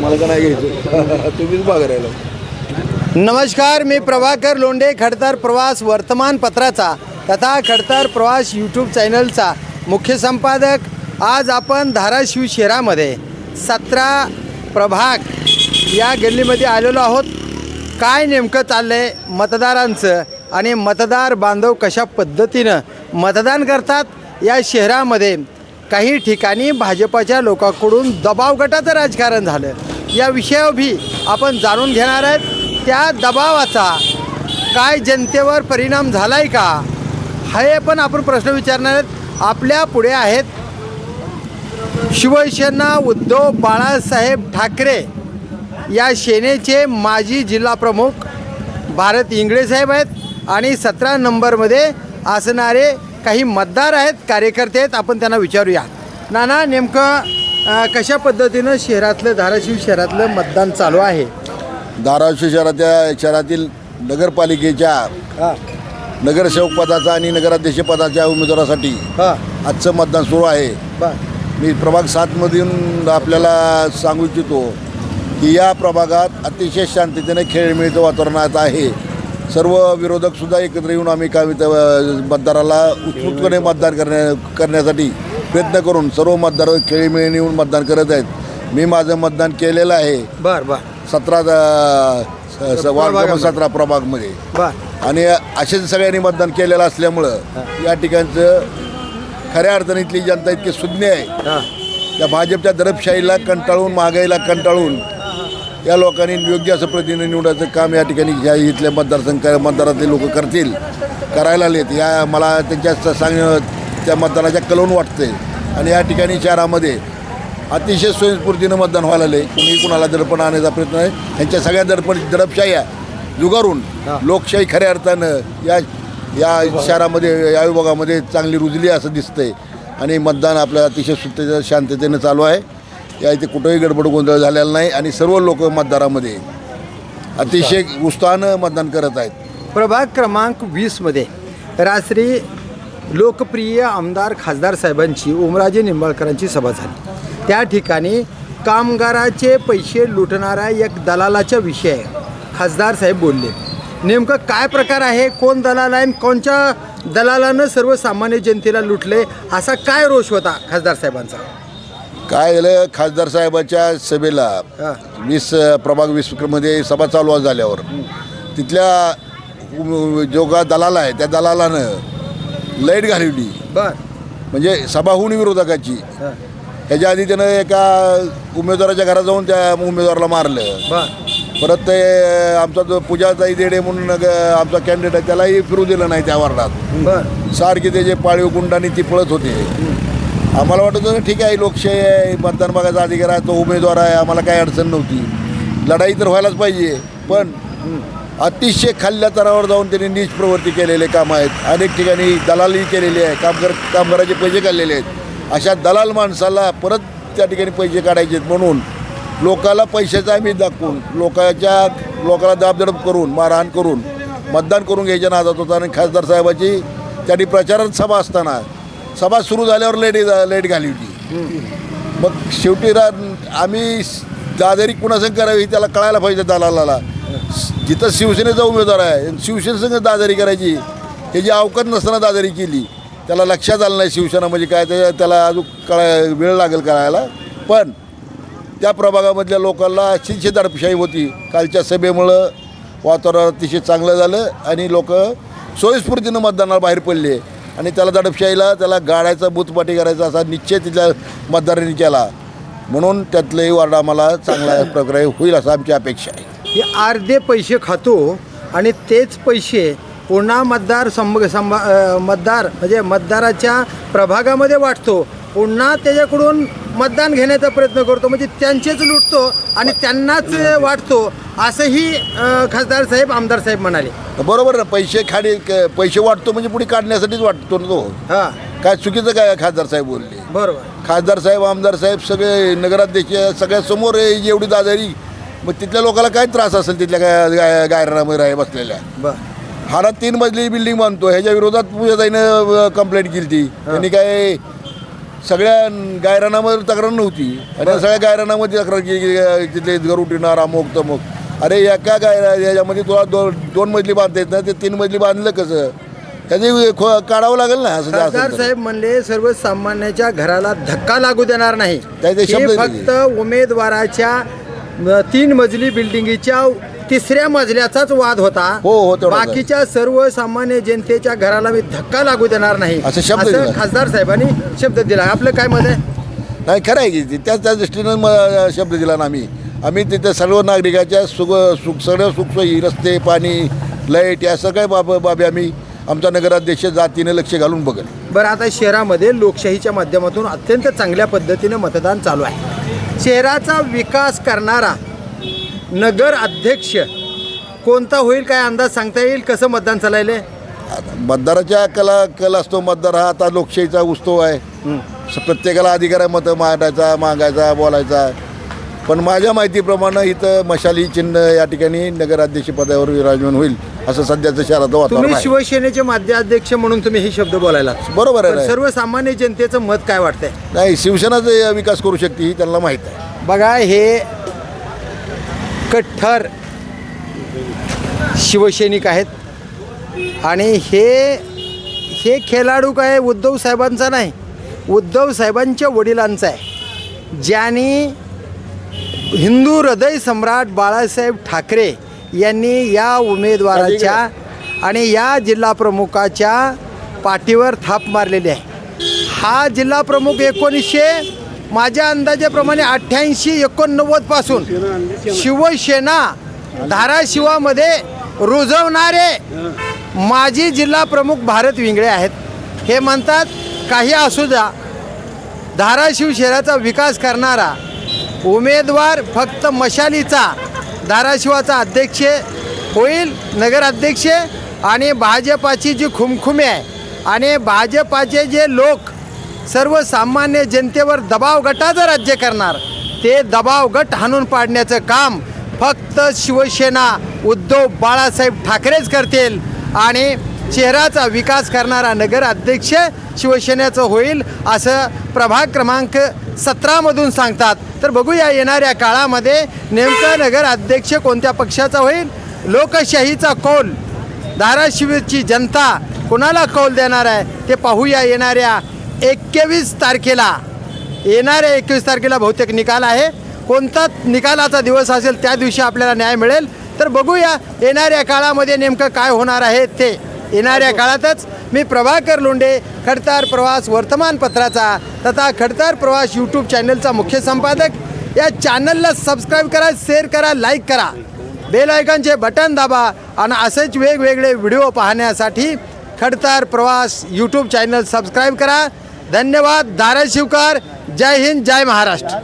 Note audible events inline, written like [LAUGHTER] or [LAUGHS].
मला का नाही घ्यायचं? [LAUGHS] तुम्हीच बघा राहिला. नमस्कार मी प्रभाकर लोंढे खडतर प्रवास वर्तमानपत्राचा तथा खडतर प्रवास यूट्यूब चॅनलचा मुख्य संपादक. आज आपण धाराशिव शहरामध्ये सतरा प्रभाग या गल्लीमध्ये आलेलो आहोत. काय नेमकं चाललं आहे मतदारांचं आणि मतदार बांधव कशा पद्धतीनं मतदान करतात या शहरामध्ये? काही ठिकाणी भाजपाच्या लोकांकडून दबाव गटाचं राजकारण झालं. या विषयावर आपण जाणून घेणार आहेत. त्या दबावाचा काय जनतेवर परिणाम झाला आहे का? हे पण आपण प्रश्न विचारणार आहेत. आपल्या पुढे आहेत शिवसेना उद्धव बाळासाहेब ठाकरे या सेनेचे माजी जिल्हा प्रमुख भारत इंगळे साहेब आहेत. आणि सतरा नंबरमध्ये असणारे काही मतदार आहेत कार्यकर्ते आहेत आपण त्यांना विचारूया. नाना नेमकं कशा पद्धतीनं शहरातलं धाराशिव शहरातलं मतदान चालू आहे? धाराशिव शहराच्या शहरातील नगरपालिकेच्या हां. नगरसेवक पदाचा आणि नगराध्यक्ष पदाच्या उमेदवारासाठी हां. आजचं मतदान सुरू आहे. मी प्रभाग सातमधून आपल्याला सांगू इच्छितो की या प्रभागात अतिशय शांततेने खेळमेळीचं वातावरणात आहे. सर्व विरोधकसुद्धा एकत्र येऊन आम्ही काय मतदाराला उत्स्फूर्तपणे मतदान करण्या करण्यासाठी प्रयत्न करून सर्व मतदार खेळीमेळीने येऊन मतदान करत आहेत. मी माझं मतदान केलेलं आहे. बर बर. सतरा वार्ड सतरा प्रभागमध्ये. बर. आणि असेच सगळ्यांनी मतदान केलेलं असल्यामुळं या ठिकाणचं खऱ्या अर्थाने इथली जनता इतकी सुज्ञ आहे. त्या भाजपच्या दरपशाहीला कंटाळून महागाईला कंटाळून या लोकांनी योग्य असं प्रतिनिधी निवडायचं काम या ठिकाणी ह्या इथल्या मतदारसंघ मतदारातले लोक करतील करायला आलेत या मला त्यांच्या सांग त्या मतदानाच्या कलवून वाटते आणि या ठिकाणी शहरामध्ये अतिशय स्वयंस्फूर्तीनं मतदान व्हायला आले कुणी कुणाला दडपण आणण्याचा प्रयत्न आहे ह्यांच्या सगळ्या दडपण दडपशाह्या जुगारून लोकशाही खऱ्या अर्थानं या या शहरामध्ये या विभागामध्ये चांगली रुजली असं दिसतंय. आणि मतदान आपलं अतिशय सुट्टीच्या शांततेनं चालू आहे. या इथे कुठंही गडबड गोंधळ झालेला नाही आणि सर्व लोक मतदारामध्ये अतिशय उत्साहानं मतदान करत आहेत. प्रभाग क्रमांक वीसमध्ये रात्री लोकप्रिय आमदार खासदार साहेबांची उमराजी निंबाळकरांची सभा झाली. त्या ठिकाणी कामगाराचे पैसे लुटणाऱ्या एक दलालाच्या विषय खासदार साहेब बोलले. नेमकं काय प्रकार आहे? कोण दलाल आहे? आणि कोणच्या दलालानं सर्वसामान्य जनतेला लुटले? असा काय रोष होता खासदार साहेबांचा? काय झालं खासदार साहेबाच्या सभेला वीस प्रभाग वीसमध्ये सभा चालू झाल्यावर. तिथल्या जो का दलाल आहे त्या दलालानं लाइट घालवली. बर. म्हणजे सभा होऊन विरोधकाची. ह्याच्या आधी त्यानं एका उमेदवाराच्या घरात जाऊन त्या उमेदवाराला मारलं. बर. परत ते आमचा जो पूजाताई देडे म्हणून आमचा कॅन्डिडेट आहे त्यालाही फिरू दिलं नाही त्या वार्डात. बर. सारखे त्याचे पाळीव गुंडांनी ती पळत होते. आम्हाला वाटत होतं ठीक आहे लोकशाही आहे मतदान बघायचा अधिकार आहे तो उमेदवार आहे आम्हाला काही अडचण नव्हती. लढाई तर व्हायलाच पाहिजे पण अतिशय खाल्ल्या तरावर जाऊन त्यांनी नीच प्रवृत्ती केलेले काम आहेत. अनेक ठिकाणी दलाली केलेली आहे कामगार कामगाराचे पैसे काढलेले आहेत. अशा दलाल माणसाला परत त्या ठिकाणी पैसे काढायचे आहेत म्हणून लोकाला पैशाचा आम्ही दाखवून लोकांच्या लोकाला दाबदडप करून मारहाण करून मतदान करून घ्यायच्या नादात होता. आणि खासदार साहेबाची त्यांनी प्रचारात सभा असताना सभा सुरू झाल्यावर लेट लेट घाली होती. मग शेवटी रा आम्ही दादारी कुणासंग करावी त्याला कळायला पाहिजे दलालाला. जिथं शिवसेनेचा उमेदवार आहे शिवसेनेसंग दादारी करायची जी अवकात नसताना दादारी केली त्याला लक्षात आलं नाही शिवसेना म्हणजे काय ते त्याला अजून कळाय वेळ लागेल कळायला पण त्या प्रभागामधल्या लोकांना अतिशय दडपशाही होती. कालच्या सभेमुळं वातावरण अतिशय चांगलं झालं आणि लोक सोयीस्फूर्तीनं मतदानाला बाहेर पडले. आणि त्याला दडपशाहीला त्याला गाडायचा बुथपाटी करायचा असा निश्चय तिथल्या मतदारांनी केला. म्हणून त्यातलंही वार्ड आम्हाला चांगल्या प्रकारे होईल असं आमची अपेक्षा आहे. हे अर्धे पैसे खातो आणि तेच पैसे पुन्हा मतदार संभ संभा मतदार म्हणजे मतदाराच्या प्रभागामध्ये वाटतो. पुन्हा त्याच्याकडून मतदान घेण्याचा प्रयत्न करतो म्हणजे त्यांचेच लुटतो आणि त्यांनाच वाटतो असंही खासदार साहेब आमदार साहेब म्हणाले. बरोबर ना पैसे क- पैसे वाटतो म्हणजे पुढे काढण्यासाठीच वाटतो ना तो. हां. काय चुकीचं काय खासदार साहेब बोलले? बरोबर. खासदार साहेब आमदार साहेब सगळे नगराध्यक्ष सगळ्या समोर एवढी दादारी मग तिथल्या लोकांना काय त्रास असेल तिथल्या गाय गाय गायरामध्ये राह बसलेल्या? बर. हारात तीन मजली बिल्डिंग बांधतो ह्याच्या विरोधात पूजाताईनं कंप्लेंट केली ती त्यांनी काय सगळ्या गायरानामध्ये तक्रार नव्हती. आणि या सगळ्या गायरानामध्ये तक्रार केली की तिथले गरुटीनार अमुक तमुक अरे एका गायरा याच्यामध्ये तुला दोन दोन मजली बांधता येत नाही ते तीन मजली बांधलं कसं? त्याचे खो- काढावं लागेल ना असं खासदार. साहेब म्हणले सर्वसामान्याच्या घराला धक्का लागू देणार नाही. हे शब्द फक्त उमेदवाराच्या अ, तीन मजली बिल्डिंगीच्या तिसऱ्या मजल्याचाच वाद होता हो, हो, तेवढाच आहे. बाकीच्या सर्वसामान्य जनतेच्या घराला मी धक्का लागू देणार नाही असं शब्द दिला. खासदार साहेबांनी शब्द दिला आपलं काय मत आहे नाही खरं आहे की ते. त्याच त्या दृष्टीनं म- शब्द दिला ना आम्ही आम्ही तिथे सर्व नागरिकाच्या सुख सुख सगळ्या सुखसोयी रस्ते पाणी लाइट या सगळ्या बाब बाबी आम्ही आमचा नगराध्यक्ष जातीनं लक्ष घालून बघेल बरं आता शहरामध्ये लोकशाहीच्या माध्यमातून अत्यंत चांगल्या पद्धतीनं मतदान चालू आहे शहराचा विकास करणारा नगर अध्यक्ष कोणता होईल काय अंदाज सांगता येईल? कसं मतदान चालायले? आता मतदाराच्या कला कल असतो मतदार हा. आता लोकशाहीचा उत्सव आहे. स- प्रत्येकाला अधिकार आहे मतं मांडायचा मागायचा बोलायचा. पण माझ्या माहितीप्रमाणे इथं मशाली चिन्ह या ठिकाणी नगराध्यक्ष पदावर विराजमान होईल असं सध्याचं शहराचं वातावरण तुम्ही आहे. शिवसेनेचे माध्यक्षे म्हणून तुम्ही हे शब्द बोलायला बरोबर आहे पण ना? सर्वसामान्य जनतेचं मत काय वाटतंय? नाही शिवसेनाच विकास करू शकते ही त्यांना माहीत आहे. बघा हे कठ्ठर शिवसैनिक आहेत. आणि हे हे खेळाडू काय उद्धव साहेबांचा नाही. उद्धव साहेबांच्या वडिलांचा आहे. ज्यांनी हिंदू हृदय सम्राट बाळासाहेब ठाकरे यांनी या उमेदवाराच्या आणि या जिल्हा प्रमुखाच्या पाठीवर थाप मारलेली आहे. हा जिल्हा प्रमुख एकोणीसशे माझ्या अंदाजाप्रमाणे अठ्ठ्याऐंशी एकोणनव्वदपासून शिवसेना धाराशिवामध्ये रुजवणारे माजी जिल्हा प्रमुख भारत विंगळे आहेत. हे म्हणतात काही असू द्या. धाराशिव शहराचा विकास करणारा उमेदवार फक्त मशालीचा धाराशिवाचा अध्यक्ष होईल नगराध्यक्ष आणि भाजपाची जी खुमखुमी आहे आणि भाजपाचे जे लोक सर्वसामान्य जनतेवर दबाव गटाचं राज्य करणार. ते दबाव गट हाणून पाडण्याचं काम फक्त शिवसेना उद्धव बाळासाहेब ठाकरेच करतील आणि शहराचा विकास करणारा नगर अध्यक्ष शिवसेनेचं होईल असं प्रभाग क्रमांक सतरामधून सांगतात. तर बघूया येणाऱ्या काळामध्ये नेमका नगर अध्यक्ष कोणत्या पक्षाचा होईल? लोकशाहीचा कौल. धाराशिवची जनता कोणाला कौल देणार आहे? ते पाहूया येणाऱ्या एकवीस तारखेला येणाऱ्या एकवीस तारखेला बहुतेक निकाल आहे. कोणता निकालाचा दिवस असेल त्या दिवशी आपल्याला न्याय मिळेल. तर बघूया येणाऱ्या काळामध्ये नेमकं काय होणार आहे ते. येणाऱ्या काळातच मी प्रभाकर लोंढे खडतार प्रवास वर्तमानपत्राचा तथा खडतार प्रवास यूट्यूब चॅनलचा मुख्य संपादक. या चॅनलला सबस्क्राईब करा शेअर करा लाईक करा. बेल आयकॉनचे बटन दाबा आणि असेच वेगवेगळे व्हिडिओ पाहण्यासाठी खडतार प्रवास यूट्यूब चॅनल सबस्क्राईब करा. धन्यवाद धाराशिवकर जय हिंद जय महाराष्ट्र.